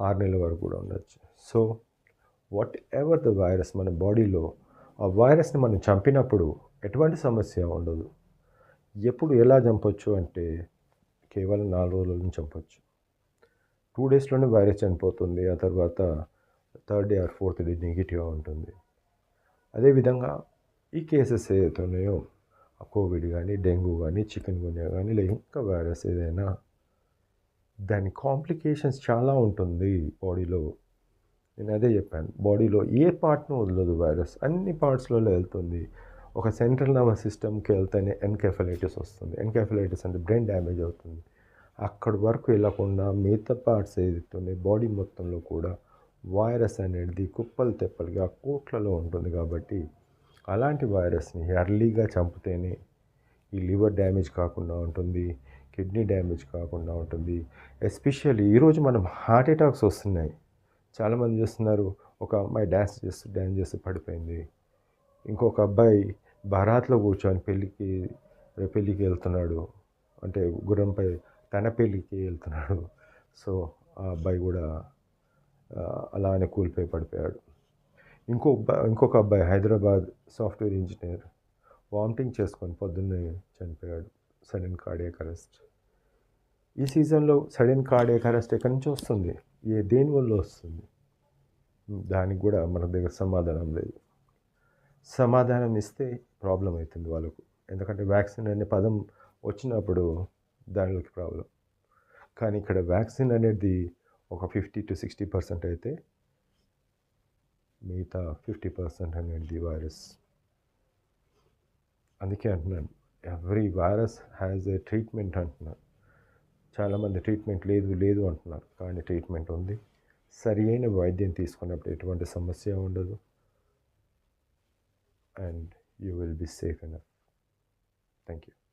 ఆరు నెలల వరకు కూడా ఉండొచ్చు. So whatever the virus మన బాడీలో ఆ వైరస్ని మనం చంపినప్పుడు ఎటువంటి సమస్య ఉండదు. ఎప్పుడు ఎలా చంపొచ్చు అంటే కేవలం నాలుగు రోజుల నుంచి చంపొచ్చు. టూ డేస్లోనే వైరస్ చనిపోతుంది ఆ తర్వాత third day or fourth day నెగిటివ్గా ఉంటుంది. అదేవిధంగా ఈ కేసెస్ ఏదైతే ఉన్నాయో కోవిడ్ కానీ డెంగ్యూ కానీ చికెన్ గున్యా కానీ లేక ఇంకా వైరస్ ఏదైనా దాని కాంప్లికేషన్స్ చాలా ఉంటుంది బాడీలో. నేను అదే చెప్పాను బాడీలో ఏ పార్ట్ను వదలదు వైరస్ అన్ని పార్ట్స్లో వెళ్తుంది. ఒక సెంట్రల్ నర్వస్ సిస్టమ్కి వెళ్తేనే ఎన్కెఫలైటిస్ వస్తుంది. ఎన్కెఫలైటిస్ అంటే బ్రెయిన్ డ్యామేజ్ అవుతుంది. అక్కడి వరకు వెళ్ళకుండా మిగతా పార్ట్స్ ఏదైతే బాడీ మొత్తంలో కూడా వైరస్ అనేది కుప్పలు తెప్పలుగా కోట్లలో ఉంటుంది కాబట్టి అలాంటి వైరస్ని ఎర్లీగా చంపితేనే ఈ లివర్ డ్యామేజ్ కాకుండా ఉంటుంది. కిడ్నీ డ్యామేజ్ కాకుండా ఉంటుంది. ఎస్పెషల్లీ ఈరోజు మనం హార్ట్ అటాక్స్ వస్తున్నాయి. చాలామంది చూస్తున్నారు. ఒక అమ్మాయి డ్యాన్స్ చేస్తూ డ్యాన్స్ చేస్తూ పడిపోయింది. ఇంకొక అబ్బాయి బరాత్లో కూర్చొని పెళ్ళికి పెళ్ళికి వెళ్తున్నాడు. అంటే గుర్రంపై తన పెళ్ళికి వెళ్తున్నాడు. సో ఆ అబ్బాయి కూడా అలానే కూలిపోయి పడిపోయాడు. ఇంకో ఇంకొక అబ్బాయి హైదరాబాద్ సాఫ్ట్వేర్ ఇంజనీర్ వామిటింగ్ చేసుకొని పొద్దున్నే చనిపోయాడు. Sudden cardiac arrest. ఈ సీజన్లో సడన్ కార్డియాక్ అరెస్ట్ ఎక్కడి నుంచి వస్తుంది? ఏ దేని వల్ల వస్తుంది? దానికి కూడా మన దగ్గర సమాధానం లేదు. సమాధానం ఇస్తే ప్రాబ్లం అవుతుంది వాళ్ళకు. ఎందుకంటే వ్యాక్సిన్ అనే పదం వచ్చినప్పుడు దానిలోకి ప్రాబ్లం కానీ ఇక్కడ వ్యాక్సిన్ అనేది ఒక ఫిఫ్టీ టు సిక్స్టీ పర్సెంట్ అయితే మిగతా ఫిఫ్టీ పర్సెంట్ అనేది వైరస్. అందుకే అంటున్నాను. Every virus has a treatment అంటున్నారు. చాలామంది ట్రీట్మెంట్ లేదు లేదు అంటున్నారు. కానీ ట్రీట్మెంట్ ఉంది. సరి అయిన వైద్యం తీసుకున్నప్పుడు ఎటువంటి సమస్య ఉండదు. And you will be safe enough. Thank you.